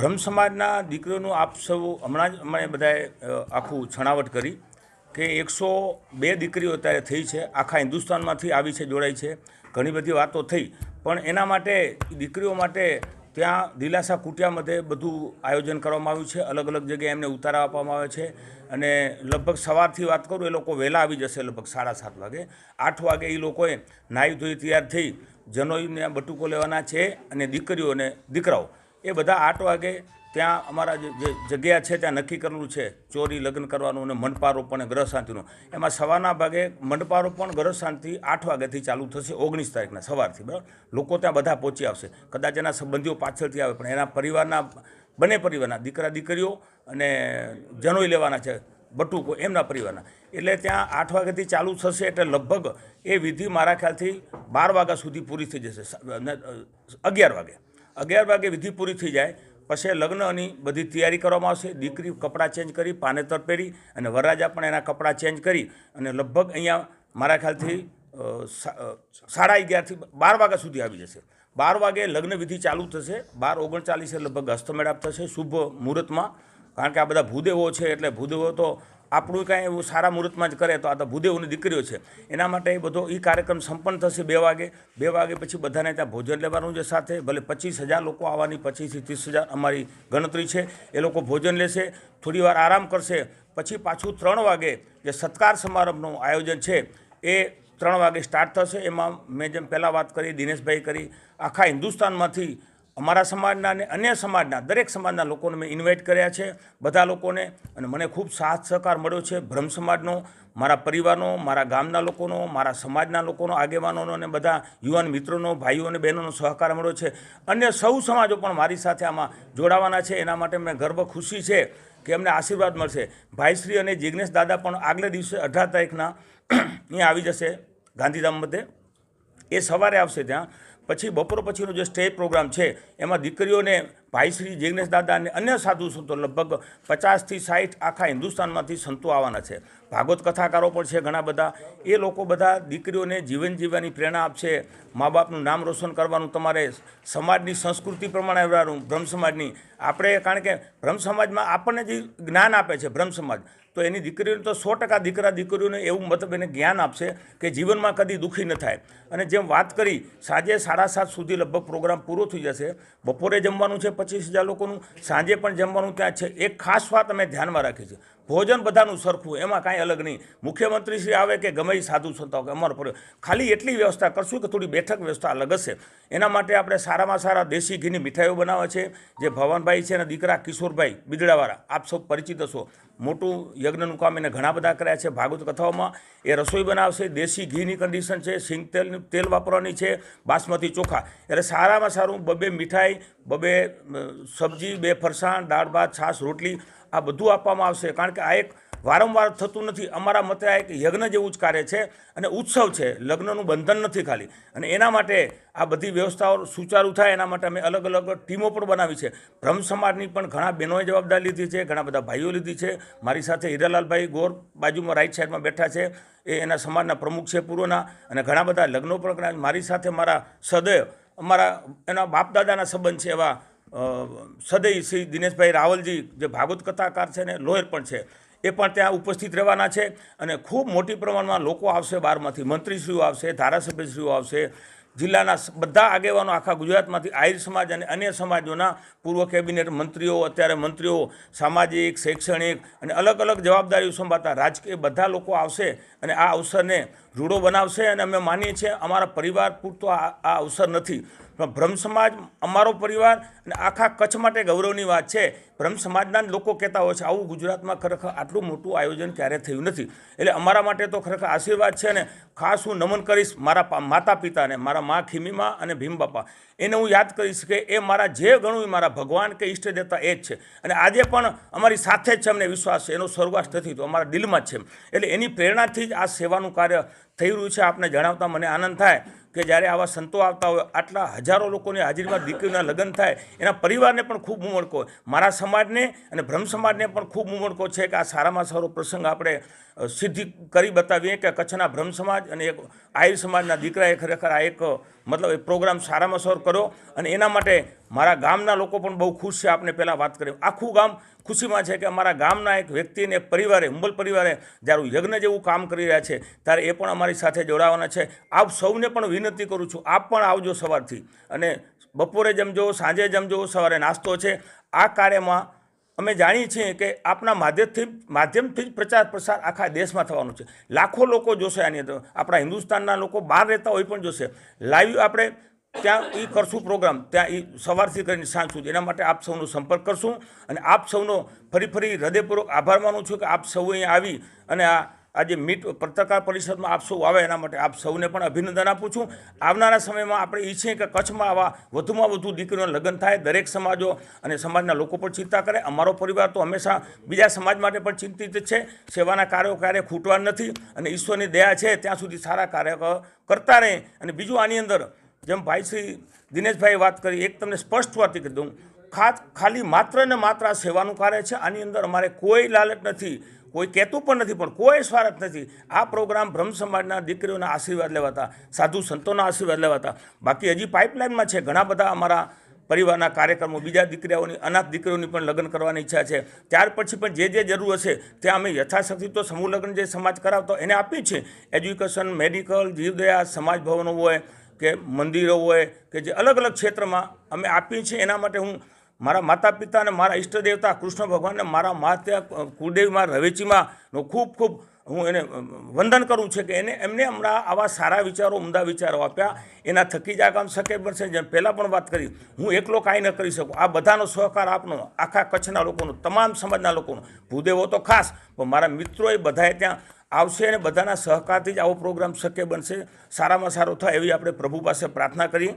બ્રહ્મ સમાજના દીકરીઓનું આપ સૌ હમણાં જ અમે બધાએ આખું છણાવટ કરી કે એકસો બે દીકરીઓ અત્યારે થઈ છે. આખા હિન્દુસ્તાનમાંથી આવી છે, જોડાઈ છે. ઘણી બધી વાતો થઈ. પણ એના માટે દીકરીઓ માટે ત્યાં દિલાસા કુટિયા મધ્યે બધું આયોજન કરવામાં આવ્યું છે. અલગ અલગ જગ્યાએ એમને ઉતારા આપવામાં આવે છે. અને લગભગ સવારથી વાત કરું, એ લોકો વહેલા આવી જશે લગભગ સાડા સાત વાગે. આઠ વાગે એ લોકોએ નાહી ધોઈ તૈયાર થઈ જનોઈને બટુકો લેવાના છે અને દીકરીઓને દીકરાઓ એ બધા આઠ વાગે ત્યાં અમારા જે જગ્યા છે, ત્યાં નક્કી કરેલું છે. ચોરી, લગ્ન કરવાનું અને મંડપારોપણ ગ્રહ શાંતિનું એમાં સવારના ભાગે મંડપારોપણ ગ્રહ શાંતિ આઠ વાગ્યાથી ચાલુ થશે, ઓગણીસ તારીખના સવારથી, બરાબર? લોકો ત્યાં બધા પહોંચી આવશે. કદાચ એના સંબંધીઓ પાછળથી આવે, પણ એના પરિવારના, બંને પરિવારના દીકરા, દીકરીઓ અને જનોઈ લેવાના છે, બટુકો, એમના પરિવારના. એટલે ત્યાં આઠ વાગ્યાથી ચાલુ થશે એટલે લગભગ એ વિધિ મારા ખ્યાલથી બાર વાગ્યા સુધી પૂરી થઈ જશે અગિયાર વાગે. અગિયાર વાગે વિધિ પૂરી થઈ જાય, પછી લગ્નની બધી તૈયારી કરવામાં આવશે, દીકરી કપડાં ચેન્જ કરી પાનેતર પહેરી અને વરરાજા પણ એના કપડાં ચેન્જ કરી અને લગભગ અહીંયા મારા ખ્યાલથી સાડા અગિયારથી બાર વાગ્યા સુધી આવી જશે. બાર વાગે લગ્ન વિધિ ચાલુ થશે, બાર ઓગણચાલીસે લગભગ હસ્તમેળાપ થશે, શુભ મુહૂર્તમાં કારણ કે આ બધા ભૂદેવો છે એટલે ભૂદેવો તો આપણું કાંઈ એવું સારા મુહૂર્તમાં જ કરે તો આ તો ભૂદેવોની દીકરીઓ છે. એના માટે એ બધો એ કાર્યક્રમ સંપન્ન થશે બે વાગે. બે વાગે પછી બધાને ત્યાં ભોજન લેવાનું છે સાથે. ભલે પચીસ હજાર લોકો આવવાની, પચીસથી ત્રીસ હજાર અમારી ગણતરી છે. એ લોકો ભોજન લેશે, થોડી વાર આરામ કરશે. પછી પાછું ત્રણ વાગે જે સત્કાર સમારંભનું આયોજન છે, એ ત્રણ વાગે સ્ટાર્ટ થશે. એમાં મેં જેમ પહેલાં વાત કરી, દિનેશભાઈ કરી, આખા હિન્દુસ્તાનમાંથી અમારા સમાજના અને અન્ય સમાજના દરેક સમાજના લોકોને મેં ઇન્વાઇટ કર્યા છે. બધા લોકોને અને મને ખૂબ સાથ સહકાર મળ્યો છે. બ્રહ્મ સમાજનો, મારા પરિવારનો, મારા ગામના લોકોનો, મારા સમાજના લોકોનો, આગેવાનોનો અને બધા યુવાન મિત્રોનો, ભાઈઓ અને બહેનોનો સહકાર મળ્યો છે. અન્ય સૌ સમાજો પણ મારી સાથે આમાં જોડાવાના છે. એના માટે મને ગર્વ, ખુશી છે કે અમને આશીર્વાદ મળશે. ભાઈશ્રી અને જિજ્ઞેશ દાદા પણ આગલે દિવસે અઢાર તારીખના અહીંયા આવી જશે ગાંધીધામ મધ્યે. એ સવારે આવશે ત્યાં. પછી બપોર પછીનો જે સ્ટેજ પ્રોગ્રામ છે એમાં દીકરીઓને ભાઈશ્રી જિગ્નેશ દાદા અને અન્ય સાધુ સંતો લગભગ પચાસથી સાઠ આખા હિન્દુસ્તાનમાંથી સંતો આવવાના છે. ભાગવત કથાકારો પણ છે ઘણા બધા. એ લોકો બધા દીકરીઓને જીવન જીવવાની પ્રેરણા આપશે. મા બાપનું નામ રોશન કરવાનું તમારે સમાજની સંસ્કૃતિ પ્રમાણે રહેવાનું બ્રહ્મ સમાજની. આપણે કારણ કે બ્રહ્મ સમાજમાં આપણને જે જ્ઞાન આપે છે બ્રહ્મ સમાજ, તો એની દીકરીઓને તો સો ટકા દીકરા દીકરીઓને એવું મતલબ એને જ્ઞાન આપશે કે જીવનમાં કદી દુઃખી ન થાય. અને જેમ વાત કરી, સાંજે સાડા સાત સુધી લગભગ પ્રોગ્રામ પૂરો થઈ જશે. બપોરે જમવાનું છે પચીસ હજાર લોકોનું સાંજે પણ જમવાનું ત્યાં છે? એક ખાસ વાત અમે ધ્યાનમાં રાખી છે. ભોજન બધાનું સરખું, એમાં કાંઈ અલગ નહીં. મુખ્યમંત્રી શ્રી આવે કે ગમે સાધુ સંતો કે અમારો પર ખાલી એટલી વ્યવસ્થા કરશું કે થોડી બેઠક વ્યવસ્થા અલગ હશે. એના માટે આપણે સારામાં સારા દેશી ઘીની મીઠાઈઓ બનાવે છે. જે ભવનભાઈ છે અને દીકરા કિશોરભાઈ બિદડાવાળા, આપ સૌ પરિચિત હશો. મોટું યજ્ઞનું કામ એને ઘણા બધા કર્યા છે. ભાગવત કથાઓમાં એ રસોઈ બનાવશે, દેશી ઘીની કન્ડિશન છે, સિંગ તેલની તેલ વાપરવાની છે, બાસમતી ચોખા. એટલે સારામાં સારું બબે મીઠાઈ, બબે સબ્જી, બે ફરસાણ, દાળ, ભાત, છાશ, રોટલી આ બધું આપવામાં આવશે. કારણ કે આ એક વારંવાર થતું નથી. અમારા મતે આ એક યજ્ઞ જેવું જ કાર્ય છે અને ઉત્સવ છે. લગ્નનું બંધન નથી ખાલી. અને એના માટે આ બધી વ્યવસ્થાઓ સુચારું થાય એના માટે અમે અલગ અલગ ટીમો પણ બનાવી છે. બ્રહ્મ સમાજની પણ ઘણા બહેનોએ જવાબદારી લીધી છે, ઘણા બધા ભાઈઓ લીધી છે. મારી સાથે હીરાલાલભાઈ ગોર બાજુમાં રાઈટ સાઈડમાં બેઠા છે. એ એના સમાજના પ્રમુખ છે પૂર્વના અને ઘણા બધા લગ્નો પણ મારી સાથે મારા સદૈવ અમારા એના બાપ દાદાના સંબંધ છે એવા સદૈ શ્રી દિનેશભાઈ રાવલજી, જે ભાગવત કથાકાર છે ને, લોયર પણ છે. એ પણ ત્યાં ઉપસ્થિત રહેવાના છે. અને ખૂબ મોટી પ્રમાણમાં લોકો આવશે બહારમાંથી મંત્રીશ્રીઓ આવશે, ધારાસભ્યશ્રીઓ આવશે, જિલ્લાના બધા આગેવાનો આખા ગુજરાતમાંથી, આહિર સમાજ અને અન્ય સમાજોના પૂર્વ કેબિનેટ મંત્રીઓ, અત્યારે મંત્રીઓ, સામાજિક, શૈક્ષણિક અને અલગ અલગ જવાબદારીઓ સંભાળતા રાજકીય બધા લોકો આવશે. અને આ અવસરને રૂડો બનાવશે અને અમે માનીએ છીએ અમારા પરિવાર પૂરતો આ આ અવસર નથી. પણ બ્રહ્મ સમાજ, અમારો પરિવાર અને આખા કચ્છ માટે ગૌરવની વાત છે. બ્રહ્મ સમાજના લોકો કહેતા હોય છે, આવું ગુજરાતમાં ખરેખર આટલું મોટું આયોજન ક્યારે થયું નથી? એટલે અમારા માટે તો ખરેખર આશીર્વાદ છે ને ખાસ હું નમન કરીશ મારા માતા પિતાને મારા મા ખીમીમા અને ભીમ બાપા એને હું યાદ કરીશ કે એ મારા જે ગણું મારા ભગવાન કે ઈષ્ટ દેવતા એ જ છે. અને આજે પણ અમારી સાથે જ છે અમને વિશ્વાસ છે, એનો સ્વર્ગવાસ નથી, તો અમારા દિલમાં જ છે એટલે એની પ્રેરણાથી જ આ સેવાનું કાર્ય થઈ રહ્યું છે, આપને જણાવતા મને આનંદ થાય કે જ્યારે આવા સંતો આવતા હોય, આટલા હજારો લોકોની હાજરીમાં દીકરીના લગ્ન થાય, એના પરિવારને પણ ખૂબ મુમળકો મારા સમાજને અને બ્રહ્મ સમાજને પણ ખૂબ મુમળકો છે કે આ સારામાં સારો પ્રસંગ આપણે સિદ્ધિ કરી બતાવીએ કે કચ્છના બ્રહ્મ સમાજ અને એક આયુર સમાજના દીકરાએ ખરેખર આ એક મતલબ એ પ્રોગ્રામ સારામાં સારો કર્યો અને એના માટે મારા ગામના લોકો પણ બહુ ખુશ છે આપણે પહેલાં વાત કરી. આખું ગામ ખુશીમાં છે કે અમારા ગામના એક વ્યક્તિને એક પરિવારે, હુંબલ પરિવારે જ્યારે યજ્ઞ જેવું કામ કરી રહ્યા છે, ત્યારે એ પણ અમારી સાથે જોડાવાના છે. આપ સૌને પણ વિનંતી કરું છું, આપ પણ આવજો સવારથી. અને બપોરે જમજો સાંજે જમજો સવારે નાસ્તો છે. આ કાર્યમાં અમે જાણીએ છીએ કે આપના માધ્યમથી માધ્યમથી જ પ્રચાર પ્રસાર આખા દેશમાં થવાનો છે. લાખો લોકો જોશે આની અંદર. આપણા હિન્દુસ્તાનના લોકો બહાર રહેતા હોય પણ જોશે. લાઈવ આપણે ત્યાં એ કરશું પ્રોગ્રામ. ત્યાં એ સવારથી કરીને સાંજ સુધી. એના માટે આપ સૌનો સંપર્ક કરશું અને આપ સૌનો ફરી ફરી હૃદયપૂર્વક આભાર માનું છું કે આપ સૌ અહીંયા આવી અને આ આજે મીટ પત્રકાર પરિષદમાં આપ સૌ આવે એના માટે આપ સૌને પણ અભિનંદન આપું છું. આવનારા સમયમાં આપણે ઈચ્છીએ કે કચ્છમાં આવા વધુમાં વધુ દીકરીઓના લગ્ન થાય, દરેક સમાજો અને સમાજના લોકો પણ ચિંતા કરે. અમારો પરિવાર તો હંમેશા બીજા સમાજ માટે પણ ચિંતિત છે. સેવાના કાર્યો ક્યારે ખૂટવા નથી અને ઈશ્વરની દયા છે, ત્યાં સુધી સારા કાર્ય કરતા રહે. અને બીજું આની અંદર જેમ ભાઈ શ્રી દિનેશભાઈએ વાત કરી, એક તમને સ્પષ્ટ વાત કરી દઉં. ખાસ ખાલી માત્ર ને માત્ર આ સેવાનું કાર્ય છે. આની અંદર અમારે કોઈ લાલચ નથી, કોઈ કહેતું પણ નથી, પણ કોઈ સ્વાર્થ નથી. આ પ્રોગ્રામ બ્રહ્મ સમાજના દીકરીઓના આશીર્વાદ લેવાતા, સાધુ સંતોના આશીર્વાદ લેવાતા. બાકી હજી પાઇપલાઇનમાં છે. ઘણા બધા અમારા પરિવારના કાર્યક્રમો, બીજા દીકરીઓની, અનાથ દીકરીઓની પણ લગ્ન કરવાની ઈચ્છા છે. ત્યાર પછી પણ જે જે જરૂર હશે, ત્યાં અમે યથાશક્તિ તો સમૂહ લગ્ન જે સમાજ કરાવતો, એને આપીએ છીએ. એજ્યુકેશન મેડિકલ જીવદયા, સમાજ ભવનો હોય કે મંદિરો હોય કે જે અલગ અલગ ક્ષેત્રમાં અમે આપીએ છીએ, એના માટે હું મારા માતા પિતા અને મારા ઈષ્ટ દેવતા કૃષ્ણ ભગવાનને મારા માતા કુળદેવીમાં, રવેચીમાં નો ખૂબ ખૂબ હું એને વંદન કરું છું કે એને એમને હમણાં આવા સારા વિચારો, ઉમદા વિચારો આપ્યા. એના થકી જ આ કામ શક્ય બનશે. જેમ પહેલાં પણ વાત કરી, હું એકલો કાંઈ ન કરી શકું. આ બધાનો સહકાર આપનો, આખા કચ્છના લોકોનો, તમામ સમાજના લોકોનો. ભૂદેવો તો ખાસ, પણ મારા મિત્રોએ બધાએ ત્યાં આવશે અને બધાના સહકારથી જ આવો પ્રોગ્રામ શક્ય બનશે. સારામાં સારો થાય એવી આપણે પ્રભુ પાસે પ્રાર્થના કરીએ.